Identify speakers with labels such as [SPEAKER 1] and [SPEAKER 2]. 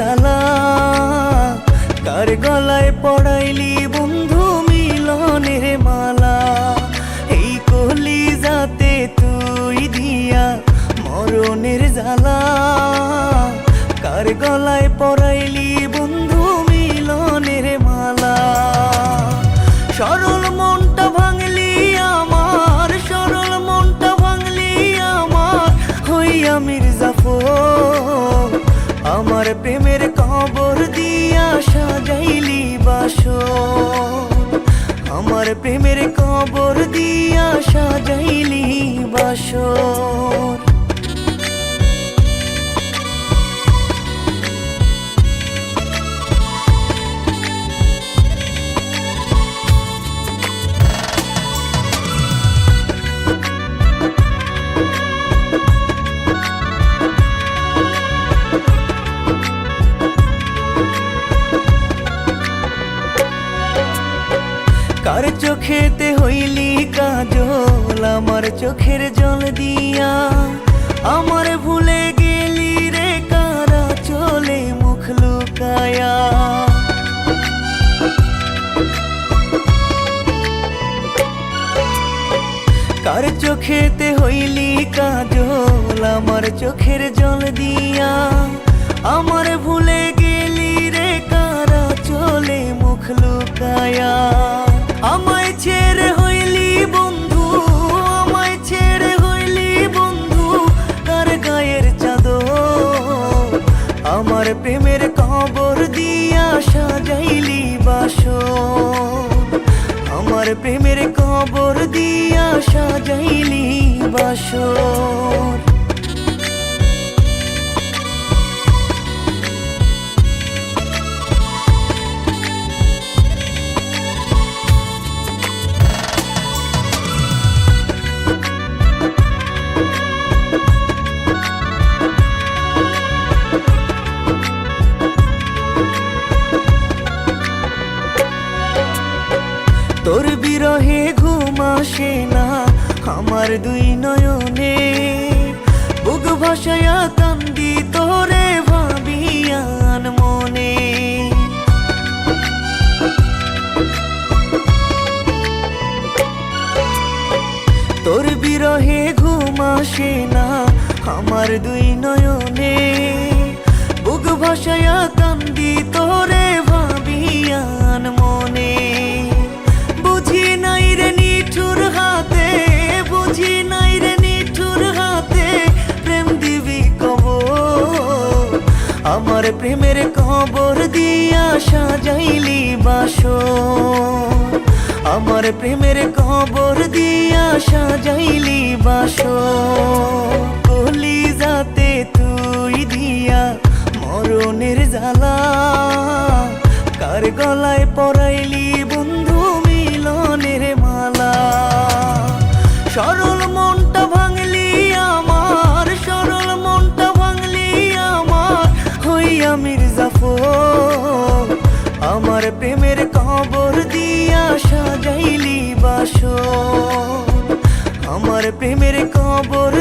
[SPEAKER 1] জ্বালা কার গলায় পড়াইলি বন্ধু মিলনের মালা। এই কলি যাতে তুই দিয়া মরণের জ্বালা। কার গলায় পড়াইলি প্রেমের কবর দিয়া সাজাইলি বাসর। কার চোখেতে হইলি কাজল? আমার চোখের জল দিয়া আমার ভুলে গেলি রে, কারা চলে মুখ লুকায়া? কার চোখেতে হইলি কাজল? আমার চোখের জল দিয়া প্রেমের কবর দিয়া সাজাইলি বাসো আমার প্রেমের কবর দিয়া সাজাইলি বাসর তোর বিরহে ঘুম আসে না, আমার দুই নয়নে। বুক ভাসায়া কান্দি তোরে ভাবিয়ান মনে। তোর বিরহে ঘুম আসে না, আমার দুই নয়নে। বুক ভাসায়া কান্দি তোরে আমার প্রেমের কবর দিয়া সাজাইলি বাসর। আমার প্রেমের কবর দিয়া সাজাইলি বাসর। কলি যাতে তুই দিয়া মরণের জ্বালা। কার গলায় পরাইলি বন্ধু মিলনের মালা। সরল মনটা ভাঙলি প্রেমের কবর